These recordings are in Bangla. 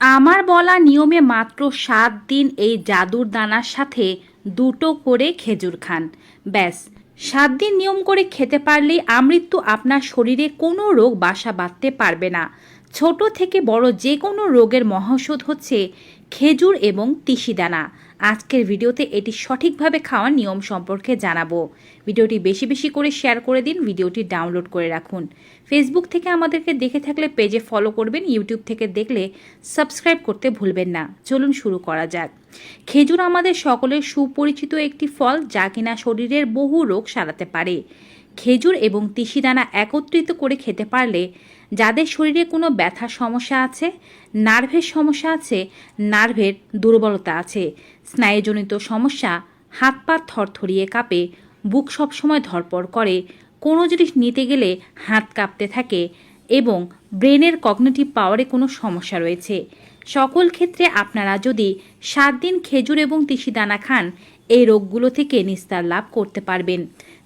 আমার বলা নিয়মে মাত্র সাত দিন এই জাদুর দানার সাথে দুটো করে খেজুর খান। ব্যাস, সাত দিন নিয়ম করে খেতে পারলেই আমৃত্যু আপনার শরীরে কোনো রোগ বাসা বাঁধতে পারবে না। ছোট থেকে বড় যে কোনো রোগের মহৌষধ হচ্ছে খেজুর এবং তিসি দানা। আজকের ভিডিওতে এটি সঠিকভাবে খাওয়ার নিয়ম সম্পর্কে জানাব। ভিডিওটি বেশি বেশি করে শেয়ার করে দিন, ভিডিওটি ডাউনলোড করে রাখুন। ফেসবুক থেকে আমাদেরকে দেখে থাকলে পেজে ফলো করবেন, ইউটিউব থেকে দেখলে সাবস্ক্রাইব করতে ভুলবেন না। চলুন শুরু করা যাক। খেজুর আমাদের সকলের সুপরিচিত একটি ফল যা কিনা শরীরের বহু রোগ সারাতে পারে। খেজুর এবং তিসিদানা একত্রিত করে খেতে পারলে যাদের শরীরে কোনো ব্যথার সমস্যা আছে, নার্ভের সমস্যা আছে, নার্ভের দুর্বলতা আছে। স্নায়ুজনিত সমস্যা, হাত পা থরথরিয়ে কাঁপে, বুক সবসময় ধরপড় করে, কোনো জিনিস নিতে গেলে হাত কাঁপতে থাকে এবং ব্রেনের কগনিটিভ পাওয়ারে কোনো সমস্যা রয়েছে। সকল ক্ষেত্রে আপনারা যদি সাত দিন খেজুর এবং তিসিদানা খান, এই রোগগুলো থেকে নিস্তার লাভ করতে পারবেন।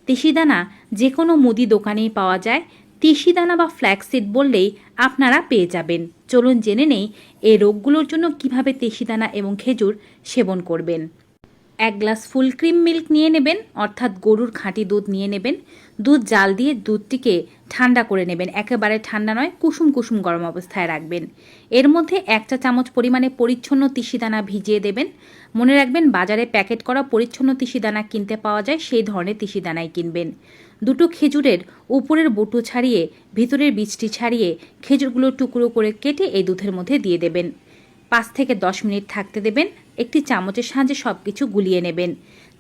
তিসিদানা যে কোনো মুদি দোকানেই পাওয়া যায় তিসিদানা বা ফ্ল্যাক্সিড বললেই আপনারা পেয়ে যাবেন। চলুন জেনে নেই, এই রোগগুলোর জন্য কীভাবে তিসিদানা এবং খেজুর সেবন করবেন। এক গ্লাস ফুল ক্রিম মিল্ক নিয়ে নেবেন, অর্থাৎ গরুর খাঁটি দুধ নিয়ে নেবেন। দুধ জাল দিয়ে দুধটিকে ঠান্ডা করে নেবেন। একেবারে ঠান্ডা নয়, কুসুম কুসুম গরম অবস্থায় রাখবেন। এর মধ্যে এক চা চামচ পরিমাণে পরিচ্ছন্ন তিসিদানা ভিজিয়ে দেবেন। মনে রাখবেন, বাজারে প্যাকেট করা পরিচ্ছন্ন তিসিদানা কিনতে পাওয়া যায়, সেই ধরনের তিসিদানাই কিনবেন। দুটো খেজুরের উপরের বটু ছাড়িয়ে, ভিতরের বীজটি ছাড়িয়ে, খেজুরগুলো টুকরো করে কেটে এই দুধের মধ্যে দিয়ে দেবেন। পাঁচ থেকে দশ মিনিট থাকতে দেবেন, একটি চামচের সাহায্যে সব কিছু গুলিয়ে নেবেন।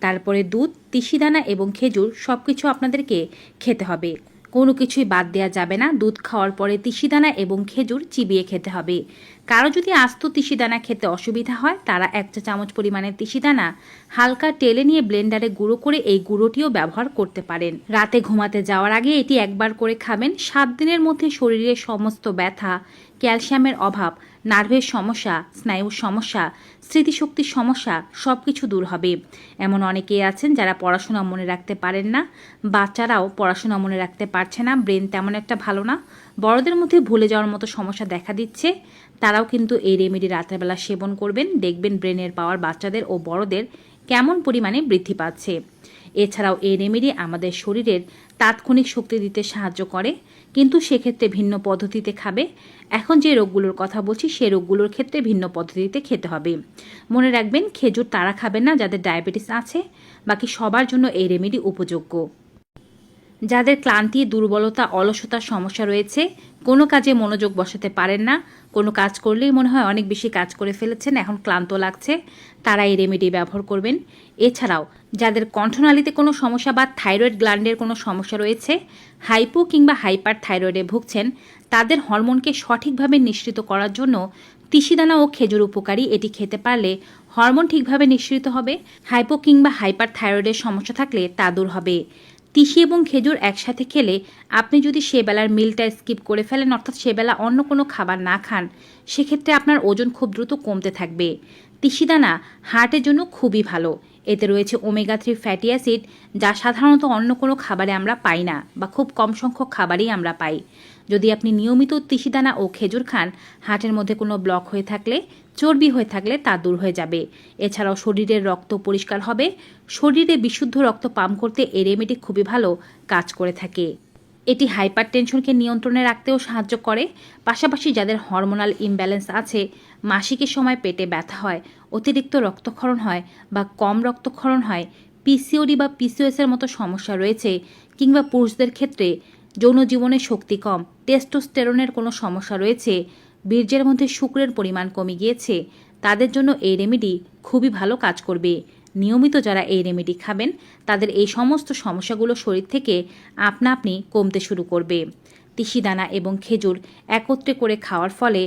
তারপরে দুধ তিসিদানা এবং খেজুর সব কিছু আপনাদেরকে খেতে হবে। কোনো কিছুই বাদ দেওয়া যাবে না, দুধ খাওয়ার পরে তিসিদানা এবং খেজুর চিবিয়ে খেতে হবে। কারও যদি আস্ত তিসিদানা খেতে অসুবিধা হয়, তারা এক চা চামচ পরিমাণে তিসিদানা হালকা টেলে নিয়ে ব্লেন্ডারে গুঁড়ো করে এই গুঁড়োটিও ব্যবহার করতে পারেন। রাতে ঘুমাতে যাওয়ার আগে এটি একবার করে খাবেন। সাত দিনের মধ্যে শরীরের সমস্ত ব্যথা, ক্যালসিয়ামের অভাব, নার্ভের সমস্যা, স্নায়ুর সমস্যা স্মৃতিশক্তির সমস্যা সব কিছু দূর হবে। এমন অনেকেই আছেন যারা পড়াশোনা মনে রাখতে পারেন না। বাচ্চারাও পড়াশোনা মনে রাখতে পারছে না। ব্রেন তেমন একটা ভালো না। বড়দের মধ্যে ভুলে যাওয়ার মতো সমস্যা দেখা দিচ্ছে। তারাও কিন্তু এই রেমেডি রাতেরবেলা সেবন করবেন। দেখবেন ব্রেনের পাওয়ার বাচ্চাদের ও বড়দের কেমন পরিমাণে বৃদ্ধি পাচ্ছে। এছাড়াও এই রেমেডি আমাদের শরীরের তাৎক্ষণিক শক্তি দিতে সাহায্য করে, কিন্তু সেক্ষেত্রে ভিন্ন পদ্ধতিতে খাবে। এখন যে রোগগুলোর কথা বলছি সেই রোগগুলোর ক্ষেত্রে ভিন্ন পদ্ধতিতে খেতে হবে। মনে রাখবেন, খেজুর তারা খাবেন না, যাদের ডায়াবেটিস আছে। বাকি সবার জন্য এই রেমেডি উপযোগ্য। যাদের ক্লান্তি, দুর্বলতা, অলসতার সমস্যা রয়েছে, কোনো কাজে মনোযোগ বসাতে পারেন না। কোনো কাজ করলেই মনে হয় অনেক বেশি কাজ করে ফেলেছেন, এখন ক্লান্ত লাগছে। তারা এই রেমেডি ব্যবহার করবেন। এছাড়াও, যাদের কণ্ঠনালীতে কোনো সমস্যা বা থাইরয়েড গ্ল্যান্ডের কোনো সমস্যা রয়েছে হাইপো কিংবা হাইপার থাইরয়েডে ভুগছেন, তাদের হরমোনকে সঠিকভাবে নিঃসৃত করার জন্য তিসিদানা ও খেজুর উপকারী এটি খেতে পারলে হরমোন ঠিকভাবে নিঃসৃত হবে। হাইপো কিংবা হাইপার থাইরয়েডের সমস্যা থাকলে তা দূর হবে। তিসি এবং খেজুর একসাথে খেলে আপনি যদি সেবেলার মিলটা স্কিপ করে ফেলেন, অর্থাৎ সেবেলা অন্য কোনো খাবার না খান, সেক্ষেত্রে আপনার ওজন খুব দ্রুত কমতে থাকবে। তিসিদানা হার্টের জন্য খুবই ভালো। এতে রয়েছে ওমেগা থ্রি ফ্যাটি অ্যাসিড, যা সাধারণত অন্য কোনো খাবারে আমরা পাই না বা খুব কম সংখ্যক খাবারেই আমরা পাই। যদি আপনি নিয়মিত তিসিদানা ও খেজুর খান হার্টের মধ্যে কোনো ব্লক হয়ে থাকলে, চর্বি হয়ে থাকলে তা দূর হয়ে যাবে। এছাড়াও শরীরের রক্ত পরিষ্কার হবে। শরীরে বিশুদ্ধ রক্ত পাম্প করতে এই রেমেডি খুবই ভালো কাজ করে থাকে। এটি হাইপার টেনশনকে নিয়ন্ত্রণে রাখতেও সাহায্য করে। পাশাপাশি যাদের হরমোনাল ইমব্যালেন্স আছে, মাসিকের সময় পেটে ব্যথা হয়, অতিরিক্ত রক্তক্ষরণ হয় বা কম রক্তক্ষরণ হয়, পিসিওডি বা পিসিওএসের মতো সমস্যা রয়েছে কিংবা পুরুষদের ক্ষেত্রে যৌন জীবনে শক্তি কম, টেস্টোস্টেরনের কোনো সমস্যা রয়েছে, বীর্যের মধ্যে শুক্রের পরিমাণ কমে গিয়েছে, তাদের জন্য এই রেমেডি খুবই ভালো কাজ করবে। নিয়মিত যারা এই রেমেডি খাবেন, তাদের এই সমস্ত সমস্যাগুলো শরীর থেকে আপনা আপনি কমতে শুরু করবে। তিসিদানা এবং খেজুর একত্রে করে খাওয়ার ফলে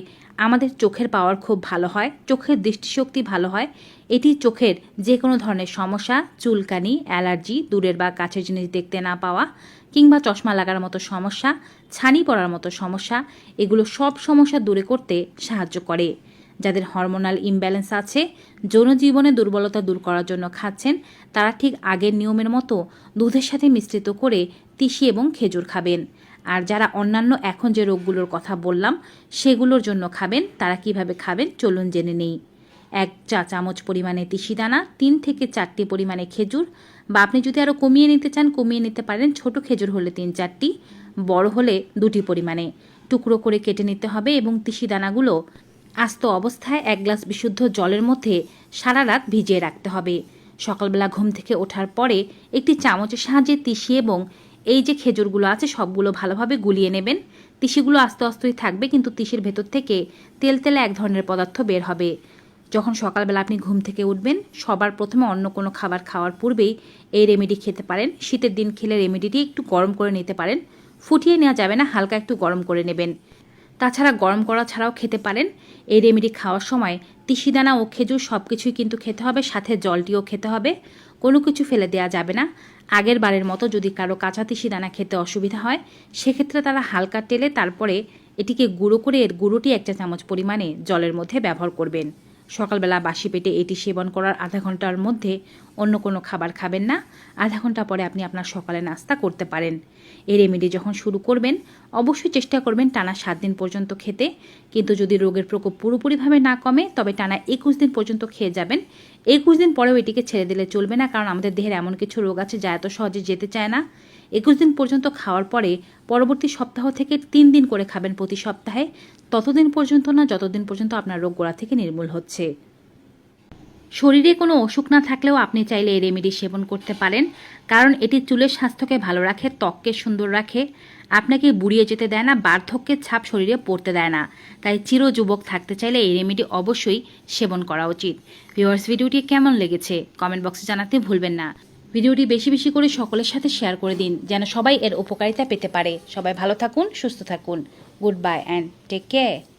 আমাদের চোখের পাওয়ার খুব ভালো হয়, চোখের দৃষ্টিশক্তি ভালো হয়। এটি চোখের যে কোনো ধরনের সমস্যা, চুলকানি, অ্যালার্জি, দূরের বা কাছের জিনিস দেখতে না পাওয়া কিংবা চশমা লাগার মতো সমস্যা, ছানি পড়ার মতো সমস্যা, এগুলো সব সমস্যা দূরে করতে সাহায্য করে। যাদের হরমোনাল ইমব্যালেন্স আছে, যৌন জীবনে দুর্বলতা দূর করার জন্য খাচ্ছেন, তারা ঠিক আগের নিয়মের মতো দুধের সাথে মিশ্রিত করে তিসি এবং খেজুর খাবেন। আর যারা অন্যান্য এখন যে রোগগুলোর কথা বললাম, সেগুলোর জন্য খাবেন, তারা কীভাবে খাবেন চলুন জেনে নেই। এক চা চামচ পরিমাণে তিসি দানা, তিন থেকে চারটি পরিমাণে খেজুর বা আপনি যদি আরও কমিয়ে নিতে চান, কমিয়ে নিতে পারেন ছোট খেজুর হলে তিন চারটি, বড় হলে দুটি পরিমাণে। টুকরো করে কেটে নিতে হবে এবং তিসি দানাগুলো আস্ত অবস্থায় এক গ্লাস বিশুদ্ধ জলের মধ্যে সারা রাত ভিজিয়ে রাখতে হবে। সকালবেলা ঘুম থেকে ওঠার পরে একটি চামচের সাহায্যে তিসি এবং এই যে খেজুরগুলো আছে, সবগুলো ভালোভাবে গুলিয়ে নেবেন। তিসিগুলো আস্তে আস্তেই থাকবে, কিন্তু তিসির ভেতর থেকে তেল তেলে এক ধরনের পদার্থ বের হবে। যখন সকালবেলা আপনি ঘুম থেকে উঠবেন, সবার প্রথমে অন্য কোনো খাবার খাওয়ার পূর্বেই এই রেমেডি খেতে পারেন। শীতের দিন খেলে রেমেডিটি একটু গরম করে নিতে পারেন। ফুটিয়ে নেওয়া যাবে না, হালকা একটু গরম করে নেবেন। তাছাড়া গরম করা ছাড়াও খেতে পারেন। এই রেমেডি খাওয়ার সময় তিসিদানা ও খেজুর সব কিছুই কিন্তু খেতে হবে, সাথে জলটিও খেতে হবে। কোনো কিছু ফেলে দেওয়া যাবে না। আগের বারের মতো যদি কারও কাঁচা তিসিদানা খেতে অসুবিধা হয়, সেক্ষেত্রে তারা হালকা তেলে তারপরে এটিকে গুঁড়ো করে এর গুঁড়োটি একটা চামচ পরিমাণে জলের মধ্যে ব্যবহার করবেন। সকালবেলা বাসি পেটে এটি সেবন করার আধা ঘণ্টার মধ্যে অন্য কোনো খাবার খাবেন না। আধা ঘণ্টা পরে আপনি আপনার সকালে নাস্তা করতে পারেন। এই রেমেডি যখন শুরু করবেন, অবশ্যই চেষ্টা করবেন টানা সাত দিন পর্যন্ত খেতে। কিন্তু যদি রোগের প্রকোপ পুরোপুরিভাবে না কমে, তবে টানা একুশ দিন পর্যন্ত খেয়ে যাবেন। একুশ দিন পরেও এটিকে ছেড়ে দিলে চলবে না, কারণ আমাদের দেহের এমন কিছু রোগ আছে যা এত সহজে যেতে চায় না। একুশ দিন পর্যন্ত খাওয়ার পরে পরবর্তী সপ্তাহ থেকে তিন দিন করে খাবেন প্রতি সপ্তাহে। ততদিন পর্যন্ত না, যতদিন পর্যন্ত আপনার রোগ গোড়া থেকে নির্মূল হচ্ছে। শরীরে কোনো অসুখ না থাকলেও আপনি চাইলে এই রেমেডি সেবন করতে পারেন। কারণ এটি চুলের স্বাস্থ্যকে ভালো রাখে, ত্বককে সুন্দর রাখে। আপনাকে বুড়িয়ে যেতে দেয় না, বার্ধক্যের ছাপ শরীরে পড়তে দেয় না। তাই চির যুবক থাকতে চাইলে এই রেমেডি অবশ্যই সেবন করা উচিত। ভিউয়ার্স, ভিডিওটি কেমন লেগেছে কমেন্ট বক্সে জানাতে ভুলবেন না। ভিডিওটি বেশি বেশি করে সকলের সাথে শেয়ার করে দিন, যেন সবাই এর উপকারিতা পেতে পারে। সবাই ভালো থাকুন, সুস্থ থাকুন। Good bye, and take care.